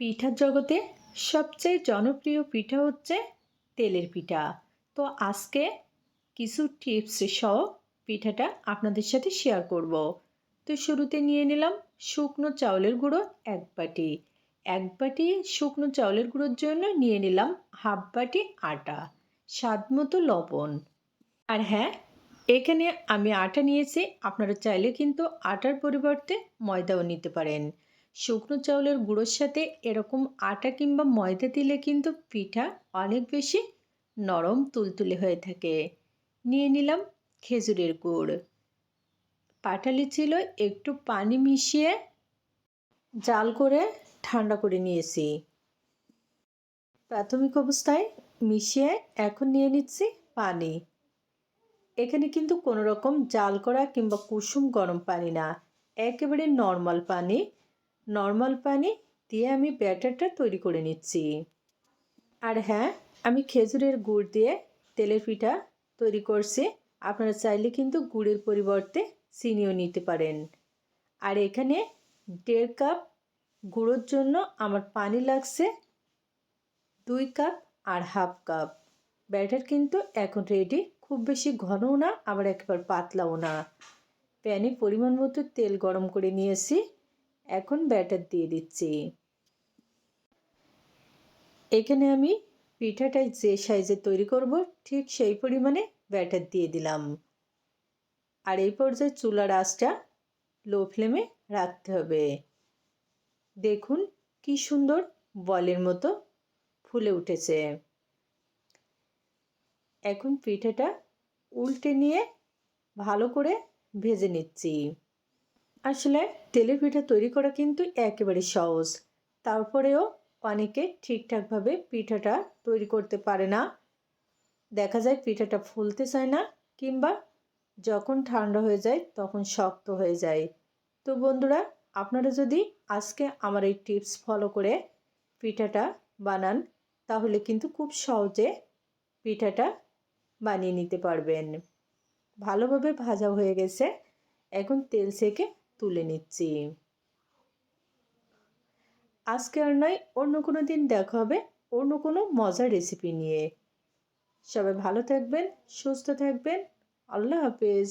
পিঠার জগতে সবচেয়ে জনপ্রিয় পিঠা হচ্ছে তেলের পিঠা। তো আজকে কিছু টিপস সহ পিঠাটা আপনাদের সাথে শেয়ার করব। তো শুরুতে নিয়ে নিলাম শুকনো চাউলের গুঁড়ো এক বাটি। এক বাটি শুকনো চাউলের গুঁড়োর জন্য নিয়ে নিলাম হাফ বাটি আটা, স্বাদ মতো লবণ। আর হ্যাঁ এখানে আমি আটা নিয়েছি, আপনারা চাইলে কিন্তু আটার পরিবর্তে ময়দাও নিতে পারেন। শুকনো চাউলের গুঁড়োর সাথে এরকম আটা কিংবা ময়দা দিলে কিন্তু পিঠা অনেক বেশি নরম তুলতুলে হয়ে থাকে। নিয়ে নিলাম খেজুরের গুড়। পাটালি ছিল একটু পানি মিশিয়ে জাল করে ঠান্ডা করে নিয়েছি। প্রাথমিক অবস্থায় মিশিয়ে এখন নিয়ে নিচ্ছি পানি। এখানে কিন্তু কোনো রকম জাল করা কিংবা কুসুম গরম পানি না, একেবারে নর্মাল পানি। নর্মাল পানি দিয়ে আমি ব্যাটারটা তৈরি করে নিচ্ছি। আর হ্যাঁ আমি খেজুরের গুড় দিয়ে তেলের পিঠা তৈরি করছি। আপনারা চাইলে কিন্তু গুড়ের পরিবর্তে চিনিও নিতে পারেন। আর এখানে দেড় কাপ গুঁড়োর জন্য আমার পানি লাগছে দুই কাপ আর হাফ কাপ। ব্যাটার কিন্তু এখন রেডি খুব বেশি ঘনও না, আবার একবার পাতলাও না। প্যানে পরিমাণ মতো তেল গরম করে নিয়েছি। এখন ব্যাটার দিয়ে দিচ্ছি। এখানে আমি পিঠাটাই যে সাইজে তৈরি করব, ঠিক সেই পরিমাণে ব্যাটার দিয়ে দিলাম। আর এই পর্যায়ে চুলার আঁচটা লো ফ্লেমে রাখতে হবে। দেখুন কি সুন্দর বলের মতো ফুলে উঠেছে। এখন পিঠাটা উল্টে নিয়ে ভালো করে ভেজে নিচ্ছি। আসলে তেলের পিঠা তৈরি করা কিন্তু একেবারে সহজ। তারপরেও অনেকে ঠিকঠাকভাবে পিঠাটা তৈরি করতে পারে না। দেখা যায় পিঠাটা ফুলতে চায় না কিংবা যখন ঠান্ডা হয়ে যায় তখন শক্ত হয়ে যায়। তো বন্ধুরা, আপনারা যদি আজকে আমার এই টিপস ফলো করে পিঠাটা বানান, তাহলে কিন্তু খুব সহজে পিঠাটা বানিয়ে নিতে পারবেন। ভালোভাবে ভাজা হয়ে গেছে। এখন তেল সেকে তুলে নিচ্ছি। আজকে আর নয়, অন্য কোনো দিন দেখা হবে, অন্য কোনো মজার রেসিপি নিয়ে। সবাই ভালো থাকবেন, সুস্থ থাকবেন, আল্লাহ হাফেজ।